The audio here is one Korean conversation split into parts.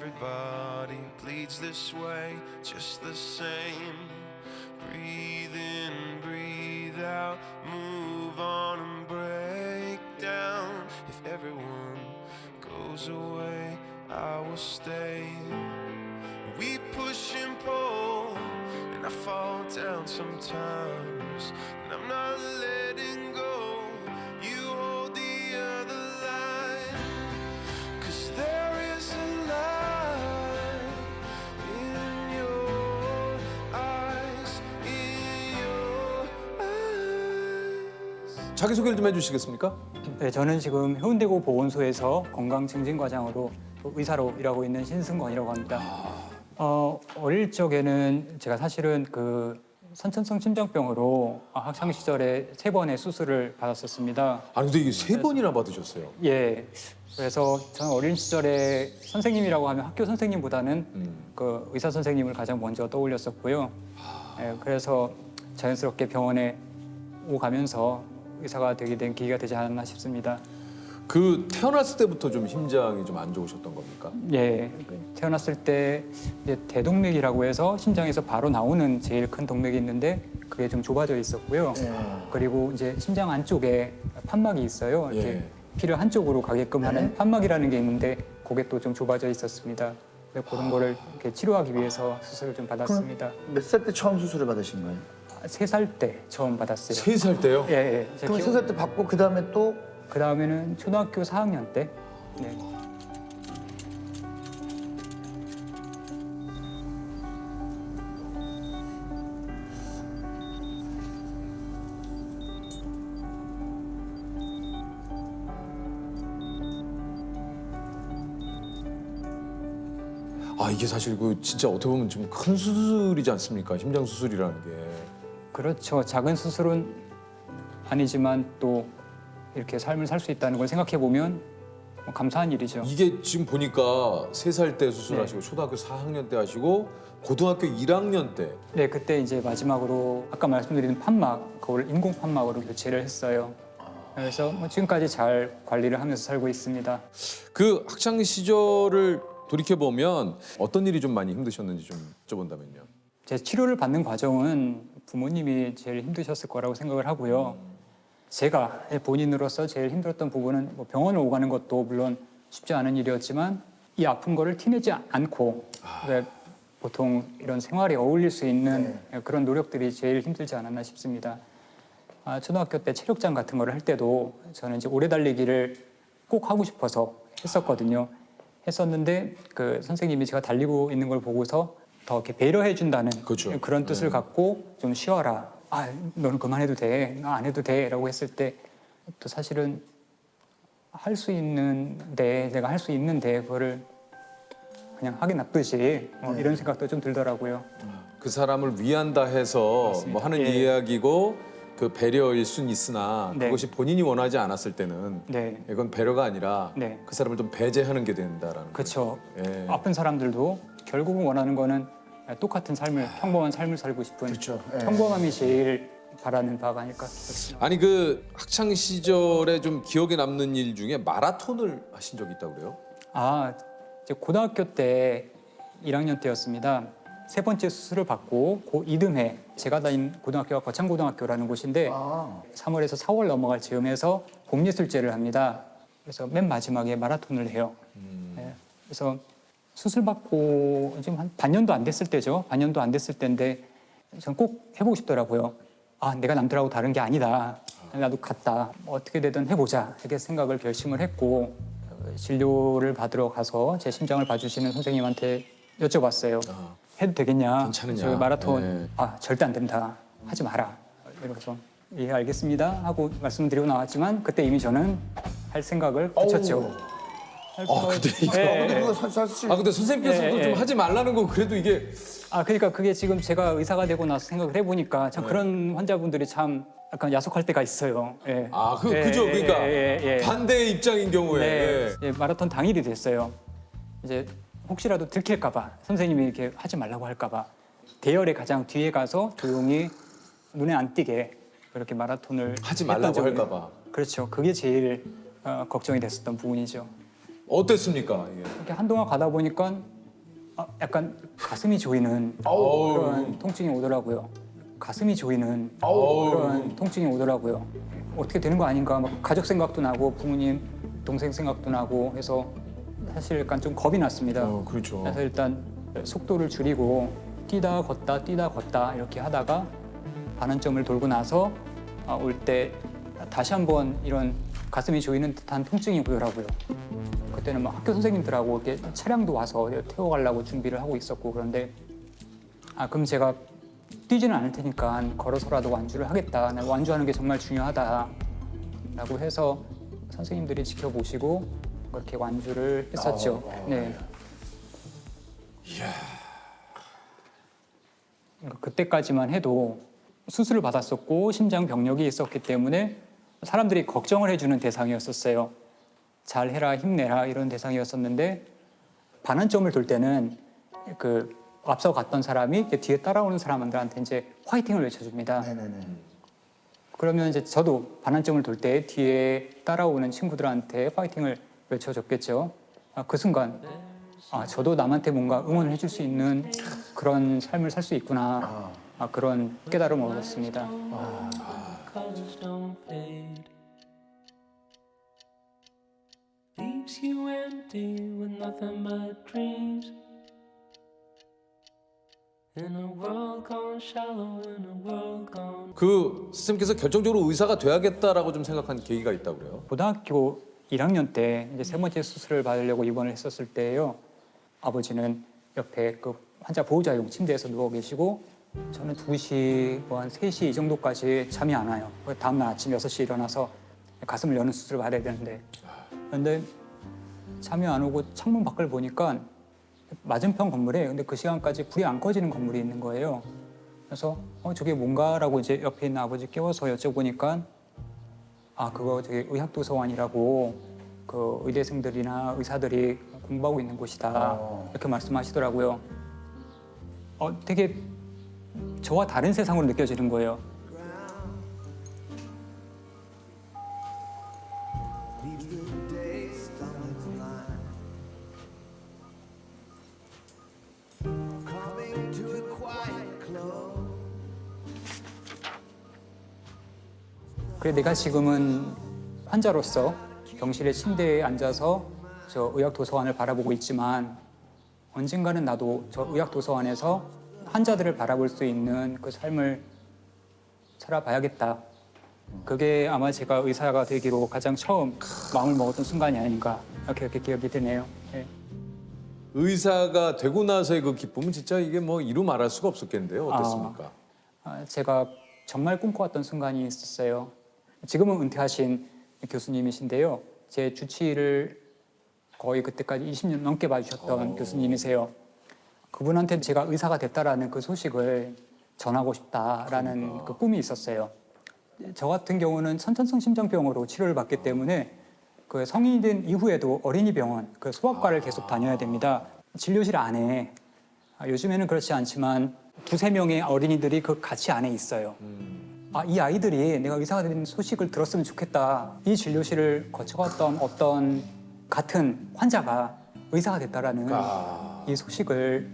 Everybody bleeds this way, just the same. Breathe in, breathe out, move on and break down. If everyone goes away, I will stay. We push and pull, and I fall down sometimes. And I'm not letting go. 자기 소개를 좀 해주시겠습니까? 네, 저는 지금 해운대구 보건소에서 건강증진과장으로 또 의사로 일하고 있는 신승권이라고 합니다. 어, 어릴 적에는 제가 사실은 그 선천성 심장병으로 학창 시절에 세 번의 수술을 받았었습니다. 아 근데 이게 세 번이나 받으셨어요. 예. 그래서 저는 어린 시절에 선생님이라고 하면 학교 선생님보다는 음. 그 의사 선생님을 가장 먼저 떠올렸었고요. 예, 그래서 자연스럽게 병원에 오가면서 의사가 되게 된 계기가 되지 않았나 싶습니다. 그 태어났을 때부터 좀 심장이 좀 안 좋으셨던 겁니까? 예, 태어났을 때 이제 대동맥이라고 해서 심장에서 바로 나오는 제일 큰 동맥이 있는데 그게 좀 좁아져 있었고요. 그리고 이제 심장 안쪽에 판막이 있어요. 이렇게 예. 피를 한쪽으로 가게끔 하는 판막이라는 게 있는데 그게 또 좀 좁아져 있었습니다. 그래서 그런 거를 이렇게 치료하기 위해서 수술을 좀 받았습니다. 몇 살 때 처음 수술을 받으신 거예요? 세 살 때 처음 받았어요. 세 살 때요? 예, 예. 그럼 기억- 세살 때 받고 그 다음에 또 그 다음에는 초등학교 4학년 때. 네. 아 이게 사실 그 진짜 어떻게 보면 좀 큰 수술이지 않습니까? 심장 수술이라는 게. 그렇죠. 작은 수술은 아니지만 또 이렇게 삶을 살 수 있다는 걸 생각해 보면 뭐 감사한 일이죠. 이게 지금 보니까 세 살 때 수술하시고 초등학교 4학년 때 하시고 고등학교 1학년 때 네, 그때 이제 마지막으로 아까 말씀드린 판막, 그걸 인공 판막으로 교체를 했어요. 그래서 뭐 지금까지 잘 관리를 하면서 살고 있습니다. 그 학창 시절을 돌이켜 보면 어떤 일이 좀 많이 힘드셨는지 좀 여쭤본다면요. 제 치료를 받는 과정은 부모님이 제일 힘드셨을 거라고 생각을 하고요. 제가 본인으로서 제일 힘들었던 부분은 뭐 병원을 오가는 것도 물론 쉽지 않은 일이었지만 이 아픈 거를 티내지 않고 왜 보통 이런 생활에 어울릴 수 있는 그런 노력들이 제일 힘들지 않았나 싶습니다. 아, 초등학교 때 체력장 같은 거를 할 때도 저는 이제 오래 달리기를 꼭 하고 싶어서 했었거든요. 했었는데 그 선생님이 제가 달리고 있는 걸 보고서 더 이렇게 배려해 준다는 그렇죠. 런 뜻을 갖고 좀 쉬어라. 아, 너는 그만해도 돼. 나안 해도 돼라고 했을 때 또 사실은 할 수 있는데 내가 할 수 있는데 그거를 그냥 하기 나쁘지 뭐 이런 생각도 좀 들더라고요. 그 사람을 위한다 해서. 뭐 하는 예. 이야기고 그 배려일 순 있으나 네. 그것이 본인이 원하지 않았을 때는 네, 이건 배려가 아니라 네. 그 사람을 좀 배제하는 게 된다라는 그렇죠. 예. 아픈 사람들도 결국은 원하는 거는 똑같은 삶을 평범한 삶을 살고 싶은 그렇죠. 예. 평범함이 제일 바라는 바가 아닐까 싶습니다. 아니 그 학창 시절에 좀 기억에 남는 일 중에 마라톤을 하신 적이 있다고 그래요? 아, 이제 고등학교 때 1학년 때였습니다. 세 번째 수술을 받고 고 이듬해 제가 다닌 고등학교가 거창고등학교라는 곳인데 아, 3월에서 4월 넘어갈 즈음에서 봄예술제를 합니다. 그래서 맨 마지막에 마라톤을 해요. 네, 그래서 수술 받고 지금 한 반년도 안 됐을 때죠. 반년도 안 됐을 때인데 전 꼭 해보고 싶더라고요. 아, 내가 남들하고 다른 게 아니다. 나도 갔다. 어떻게 되든 해보자. 이렇게 생각을 결심을 했고 어, 진료를 받으러 가서 제 심장을 봐주시는 선생님한테 여쭤봤어요. 아. 해도 되겠냐? 괜찮으냐? 저 마라톤 네. 아 절대 안 된다. 하지 마라. 이러면서 예 알겠습니다 하고 말씀드리고 나왔지만 그때 이미 저는 할 생각을 붙였죠. 할 아, 근데 이거- 예, 예. 그거 사- 사실 아 근데 선생님께서도 예, 좀 예. 하지 말라는 거 그래도 이게 아 그러니까 그게 지금 제가 의사가 되고 나서 생각을 해보니까 참 그런 환자분들이 참 약간 야속할 때가 있어요. 예. 아 그, 예, 그죠 예, 그러니까 예, 예, 예. 반대의 입장인 경우에 네, 예, 마라톤 당일이 됐어요. 이제 혹시라도 들킬까봐 선생님이 이렇게 하지 말라고 할까봐 대열에 가장 뒤에 가서 조용히 눈에 안 띄게 그렇게 마라톤을 하지 했던 말라고 적이- 할까 봐. 그렇죠. 그게 제일 어, 걱정이 됐었던 부분이죠. 어땠습니까? 이게? 이렇게 한동안 가다 보니까 아, 약간 가슴이 조이는 아우. 그런 통증이 오더라고요. 가슴이 조이는 아우. 그런 통증이 오더라고요. 어떻게 되는 거 아닌가 막 가족 생각도 나고 부모님 동생 생각도 나고 해서 사실 약간 좀 겁이 났습니다. 어, 그렇죠. 그래서 일단 속도를 줄이고 뛰다 걷다 뛰다 걷다 이렇게 하다가 반환점을 돌고 나서 아, 올때 다시 한번 이런 가슴이 조이는 듯한 통증이 오더라고요. 그때는 막 학교 선생님들하고 이렇게 차량도 와서 태워가려고 준비를 하고 있었고 그런데 아 그럼 제가 뛰지는 않을 테니까 걸어서라도 완주를 하겠다. 나 완주하는 게 정말 중요하다라고 해서 선생님들이 지켜보시고 그렇게 완주를 했었죠. 네. 그러니까 그때까지만 해도 수술을 받았었고 심장 병력이 있었기 때문에 사람들이 걱정을 해주는 대상이었었어요. 잘해라 힘내라 이런 대상이었었는데 반환점을 돌 때는 그 앞서 갔던 사람이 뒤에 따라오는 사람들한테 이제 화이팅을 외쳐줍니다. 네네네. 그러면 이제 저도 반환점을 돌 때 뒤에 따라오는 친구들한테 파이팅을 외쳐줬겠죠. 아, 그 순간 아, 저도 남한테 뭔가 응원을 해줄 수 있는 그런 삶을 살 수 있구나. 아, 그런 깨달음을 얻었습니다. colors empty with nothing but dreams. In a world gone shallow, in a world gone. 그 선생님께서 결정적으로 의사가 돼야겠다라고 좀 생각한 계기가 있다고요. 고등학교 1학년 때 이제 세 번째 수술을 받으려고 입원을 했었을 때요. 아버지는 옆에 그 환자 보호자용 침대에서 누워 계시고 저는 2시, 뭐한 3시 이 정도까지 잠이 안 와요. 그 다음날 아침 6시에 일어나서 가슴을 여는 수술을 받아야 되는데 근데 잠이 안 오고 창문 밖을 보니까 맞은편 건물에 근데 그 시간까지 불이 안 꺼지는 건물이 있는 거예요. 그래서 어 저게 뭔가라고 이제 옆에 있는 아버지 깨워서 여쭤보니까 아 그거 저기 의학도서관이라고 그 의대생들이나 의사들이 공부하고 있는 곳이다 이렇게 말씀하시더라고요. 어 되게 저와 다른 세상으로 느껴지는 거예요. 그래 내가 지금은 환자로서 병실의 침대에 앉아서 저 의학 도서관을 바라보고 있지만 언젠가는 나도 저 의학 도서관에서 환자들을 바라볼 수 있는 그 삶을 살아봐야겠다. 그게 아마 제가 의사가 되기로 가장 처음 마음을 먹었던 순간이 아닌가 이렇게, 이렇게 기억이 되네요. 예. 의사가 되고 나서의 그 기쁨은 진짜 이게 뭐 이루 말할 수가 없었겠는데요. 어땠습니까? 아, 제가 정말 꿈꿔왔던 순간이 있었어요. 지금은 은퇴하신 교수님이신데요. 제 주치의를 거의 그때까지 20년 넘게 봐주셨던 교수님이세요. 그분한테 제가 의사가 됐다라는 그 소식을 전하고 싶다라는 그 꿈이 있었어요. 저 같은 경우는 선천성 심장병으로 치료를 받기 때문에 그 성인이 된 이후에도 어린이 병원, 그 소아과를 계속 다녀야 됩니다. 진료실 안에 아, 요즘에는 그렇지 않지만 두세 명의 어린이들이 그 같이 안에 있어요. 아, 이 아이들이 내가 의사가 된 소식을 들었으면 좋겠다. 이 진료실을 거쳐갔던 어떤 같은 환자가 의사가 됐다라는 이 소식을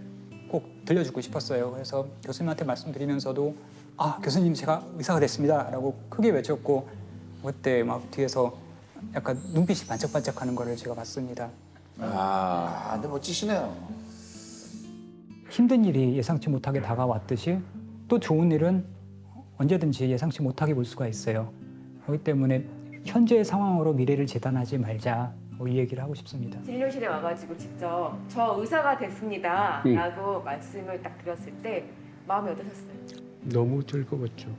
꼭 들려주고 싶었어요. 그래서 교수님한테 말씀드리면서도 아, 교수님 제가 의사가 됐습니다 라고 크게 외쳤고 그때 막 뒤에서 약간 눈빛이 반짝반짝하는 거를 제가 봤습니다. 아, 아, 근데 멋지시네요. 힘든 일이 예상치 못하게 다가왔듯이 또 좋은 일은 언제든지 예상치 못하게 볼 수가 있어요. 그렇기 때문에 현재의 상황으로 미래를 재단하지 말자 뭐 이 얘기를 하고 싶습니다. 진료실에 와가지고 직접 저 의사가 됐습니다라고 말씀을 딱 드렸을 때 마음이 어떠셨어요? 너무 즐거웠죠.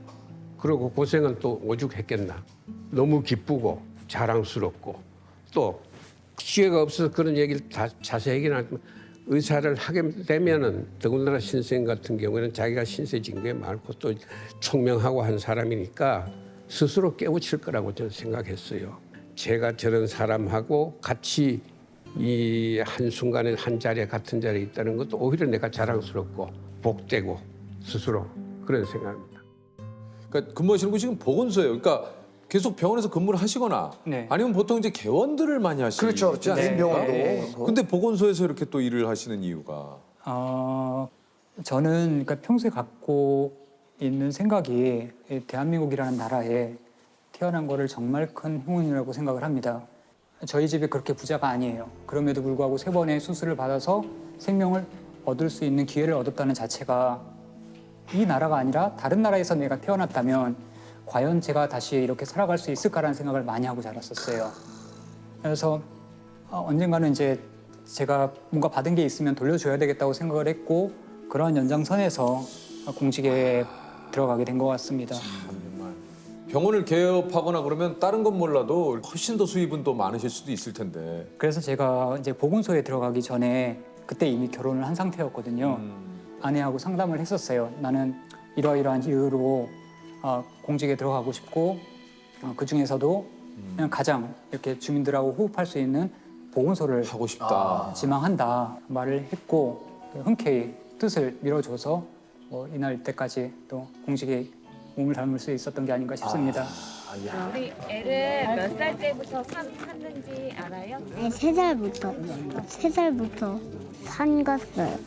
그리고 고생은 또 오죽했겠나. 너무 기쁘고 자랑스럽고 또 기회가 없어서 그런 얘기를 다 자세히 얘기는 하지만 의사를 하게 되면은 더군다나 신생 같은 경우에는 자기가 신세 진 게 많고 또 총명하고 한 사람이니까 스스로 깨우칠 거라고 저는 생각했어요. 제가 저런 사람하고 같이 이 한순간에 한 자리에 같은 자리에 있다는 것도 오히려 내가 자랑스럽고 복되고 스스로 그런 생각입니다. 그러니까 근무하시는 곳이 지금 보건소예요. 그러니까 계속 병원에서 근무를 하시거나 네. 아니면 보통 이제 개원들을 많이 하시지 그렇죠, 그렇죠. 않습니까? 개인병원도. 네. 근데 보건소에서 이렇게 또 일을 하시는 이유가 어, 저는 그러니까 평소에 갖고 있는 생각이 이 대한민국이라는 나라에 태어난 거를 정말 큰 행운이라고 생각을 합니다. 저희 집이 그렇게 부자가 아니에요. 그럼에도 불구하고 세 번의 수술을 받아서 생명을 얻을 수 있는 기회를 얻었다는 자체가 이 나라가 아니라 다른 나라에서 내가 태어났다면 과연 제가 다시 이렇게 살아갈 수 있을까라는 생각을 많이 하고 자랐었어요. 그래서 어, 언젠가는 이제 제가 뭔가 받은 게 있으면 돌려줘야 되겠다고 생각을 했고 그러한 연장선에서 공직에 들어가게 된 것 같습니다. 병원을 개업하거나 그러면 다른 건 몰라도 훨씬 더 수입은 또 많으실 수도 있을 텐데 그래서 제가 이제 보건소에 들어가기 전에 그때 이미 결혼을 한 상태였거든요. 음. 아내하고 상담을 했었어요. 나는 이러이러한 이유로 어, 공직에 들어가고 싶고 어, 그 중에서도 그냥 가장 이렇게 주민들하고 호흡할 수 있는 보건소를 하고 싶다. 지망한다 말을 했고 흔쾌히 뜻을 밀어줘서 뭐 이날 때까지 또 공직에 몸을 담을 수 있었던 게 아닌가 싶습니다. 우리 애를 몇 살 때부터 산, 샀는지 알아요? 네, 세 살부터 세 살부터 산 갔어요.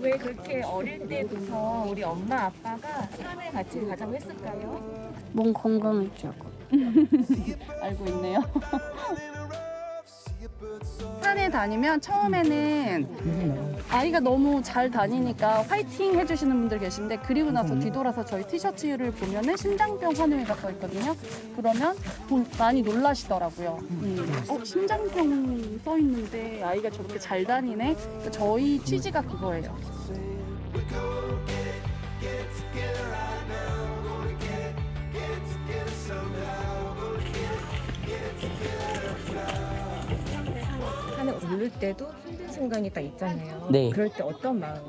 왜 그렇게 어릴 때부터 우리 엄마 아빠가 산을 같이 가자고 했을까요? 몸 건강해지고. 알고 있네요. 산에 다니면 처음에는 아이가 너무 잘 다니니까 화이팅 해주시는 분들 계신데 그리고 나서 뒤돌아서 저희 티셔츠를 보면은 심장병 환우회가 써 있거든요. 그러면 본- 많이 놀라시더라고요. 음. 어, 심장병 써 있는데 아이가 저렇게 잘 다니네. 그러니까 저희 취지가 그거예요. 오를 때도 힘든 순간이 딱 있잖아요. 네. 그럴 때 어떤 마음을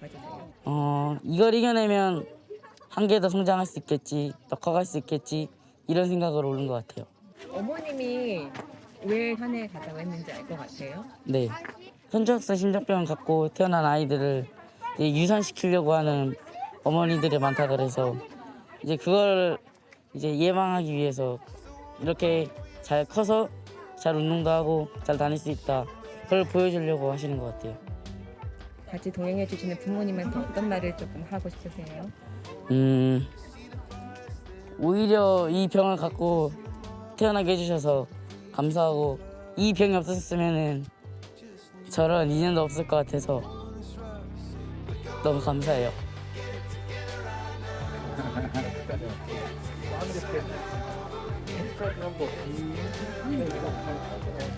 가지세요? 어, 이걸 이겨내면 한 개 더 성장할 수 있겠지, 더 커갈 수 있겠지 이런 생각으로 오른 것 같아요. 어머님이 왜 산에 가자고 했는지 알 것 같아요? 네. 현저학성 심장병을 갖고 태어난 아이들을 유산시키려고 하는 어머니들이 많다 그래서 이제 그걸 이제 예방하기 위해서 이렇게 잘 커서 잘 운동도 하고 잘 다닐 수 있다. 그걸 보여주려고 하시는 것 같아요. 같이 동행해 주시는 부모님한테 어떤 말을 조금 하고 싶으세요? 음, 오히려 이 병을 갖고 태어나게 해주셔서 감사하고 이 병이 없었으면은 저런 인연도 없을 것 같아서 너무 감사해요.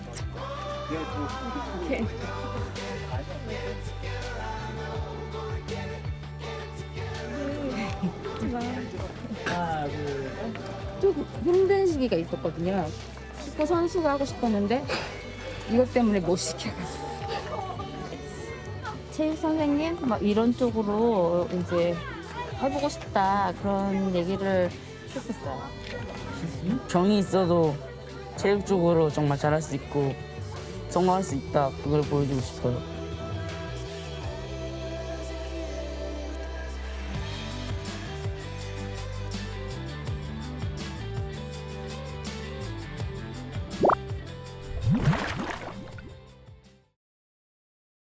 좀 힘든 시기가 있었거든요. 축구 선수가 하고 싶었는데 이것 때문에 못 시켜가지고. 체육 선생님 막 이런 쪽으로 이제 해보고 싶다 그런 얘기를 했었어요. 병이 있어도 체력적으로 정말 잘할 수 있고 성공할 수 있다 그걸 보여주고 싶어요.